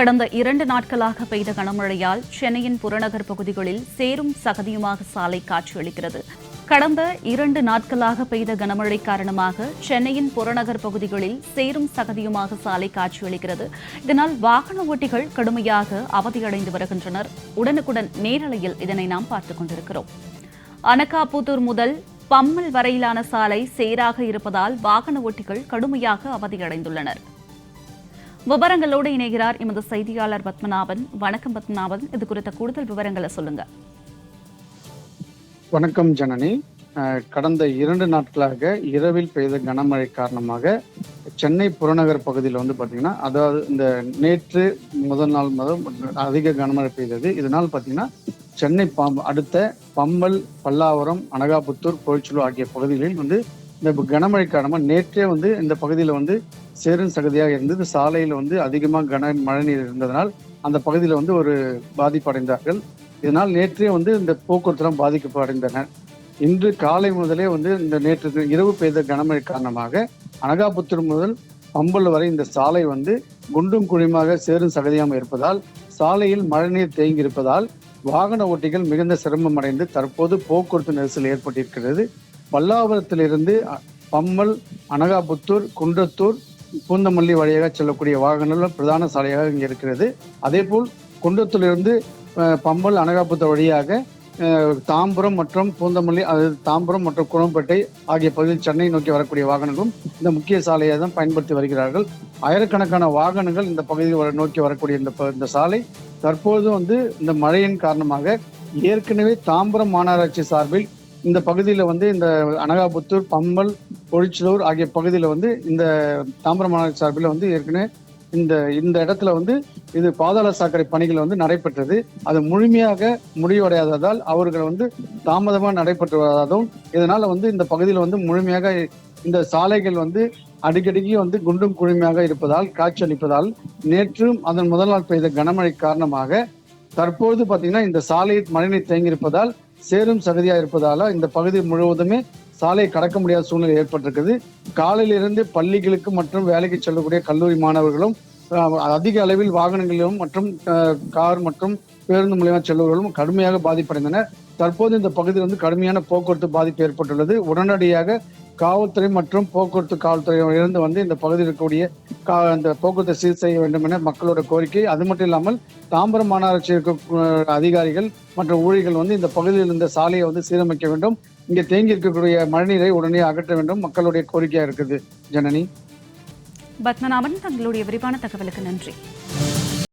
கடந்த இரண்டு நாட்களாக பெய்த கனமழையால் சென்னையின் புறநகர் பகுதிகளில் சேரும் சகதியுமாக சாலை காட்சியளிக்கிறது கடந்த இரண்டு நாட்களாக பெய்த கனமழை காரணமாக சென்னையின் புறநகர் பகுதிகளில் சேரும் சகதியுமாக சாலை காட்சியளிக்கிறது இதனால் வாகன ஓட்டிகள் கடுமையாக அவதியடைந்து வருகின்றனர். உடனுக்குடன் நேரலையில் இதனை நாம் பார்த்துக் கொண்டிருக்கிறோம். அனகாபுத்தூர் முதல் பம்மல் வரையிலான சாலை சேராக இருப்பதால் வாகன ஓட்டிகள் கடுமையாக அவதியடைந்துள்ளனர். விவரங்களோடு இணைகிறார் எமது செய்தியாளர் பத்மநாபன். வணக்கம் பத்மநாபன். இது குறித்த கூடுதல் விவரங்களை சொல்லுங்க. வணக்கம் ஜனனி. கடந்த இரண்டு நாட்களாக இரவில் பெய்த கனமழை காரணமாக சென்னை புறநகர் பகுதியில் வந்து பார்த்தீங்கன்னா அதாவது இந்த நேற்று முதல் நாள் முதல் அதிக கனமழை பெய்தது. இதனால் பார்த்தீங்கன்னா சென்னை பம் அடுத்த பம்பல் பல்லாவரம் அனகாபுத்தூர் கோயிச்சலூர் ஆகிய பகுதிகளில் வந்து இந்த கனமழை காரணமாக நேற்றே வந்து இந்த பகுதியில் வந்து சேரும் சகதியாக இருந்தது. சாலையில் வந்து அதிகமாக கன மழைநீர் இருந்ததனால் அந்த பகுதியில் வந்து ஒரு பாதிப்படைந்தார்கள். இதனால் நேற்றே வந்து இந்த போக்குவரத்துலாம் பாதிக்கப்படைந்தனர் இன்று காலை முதலே வந்து இந்த நேற்று இரவு பெய்த கனமழை காரணமாக அனகாபுத்தூர் முதல் பம்பல் வரை இந்த சாலை வந்து குண்டும் குழியுமாக சேரும் சகதியாக இருப்பதால் சாலையில் மழைநீர் தேங்கியிருப்பதால் வாகன ஓட்டிகள் மிகுந்த சிரமம் அடைந்து தற்போது போக்குவரத்து நெரிசல் ஏற்பட்டிருக்கிறது. பல்லாவரத்திலிருந்து பம்மல் அனகாபுத்தூர் குன்றத்தூர் பூந்தமல்லி வழியாக செல்லக்கூடிய வாகனங்கள் பிரதான சாலையாக இங்கே இருக்கிறது. அதேபோல் குன்றத்தூரிலிருந்து பம்பல் அனகாபுத்தூர் வழியாக தாம்பரம் மற்றும் பூந்தமல்லி அது தாம்பரம் மற்றும் குளம்பேட்டை ஆகிய பகுதியில் சென்னை நோக்கி வரக்கூடிய வாகனங்களும் இந்த முக்கிய சாலையை தான் பயன்படுத்தி வருகிறார்கள். ஆயிரக்கணக்கான வாகனங்கள் இந்த பகுதியில் வர- நோக்கி வரக்கூடிய இந்த ப- இந்த சாலை தற்போது வந்து இந்த மழையின் காரணமாக ஏற்கனவே தாம்பரம் மாநகராட்சி சார்பில் இந்த பகுதியில் வந்து இந்த அனகாபுத்தூர் பம்பல் பொழிச்சலூர் ஆகிய பகுதியில் வந்து இந்த தாம்பரம் மாநகராட்சி சார்பில் வந்து ஏற்கனவே இந்த இந்த இடத்துல வந்து இது பாதாள சாக்கடை பணிகள் வந்து நடைபெற்றது. அது முழுமையாக முடிவடையாததால் அவர்கள் வந்து தாமதமாக நடைபெற்று வராததும் இதனால வந்து இந்த பகுதியில் வந்து முழுமையாக இந்த சாலைகள் வந்து அடிக்கடிக்கு வந்து குண்டும் குழுமையாக இருப்பதால் காட்சியளிப்பதால் நேற்றும் அதன் முதல் நாள் பெய்த கனமழை காரணமாக தற்போது பார்த்தீங்கன்னா இந்த சாலையில் மழைநீர் தேங்கியிருப்பதால் சேரும் சகதியாக இருப்பதால இந்த பகுதி முழுவதுமே சாலையை கடக்க முடியாத சூழ்நிலை ஏற்பட்டிருக்குது. காலையிலிருந்து பள்ளிகளுக்கு மற்றும் வேலைக்கு செல்லக்கூடிய கல்லூரி மாணவர்களும் அதிக அளவில் வாகனங்களிலும் மற்றும் கார் மற்றும் பேருந்து மூலியமாக செல்பவர்களும் கடுமையாக பாதிப்படைந்தனர். தற்போது இந்த பகுதியில் வந்து கடுமையான போக்குவரத்து பாதிப்பு ஏற்பட்டுள்ளது. உடனடியாக காவல்துறை மற்றும் போக்குவரத்து காவல்துறையிலிருந்து வந்து இந்த பகுதியில் இருக்கக்கூடிய கா- இந்த போக்குவரத்தை சீர் செய்ய வேண்டும் என மக்களோட கோரிக்கை. அது மட்டும் இல்லாமல் தாம்பரம் மாநகராட்சி இருக்க அதிகாரிகள் மற்றும் ஊழியர்கள் வந்து இந்த பகுதியில் இருந்த சாலையை வந்து சீரமைக்க வேண்டும். இங்கே தேங்கி இருக்கக்கூடிய மழைநீரை உடனே அகற்ற வேண்டும். மக்களுடைய கோரிக்கையாக இருக்குது. ஜனனி. பத்மநாபன் தங்களுடைய விரிவான தகவலுக்கு நன்றி.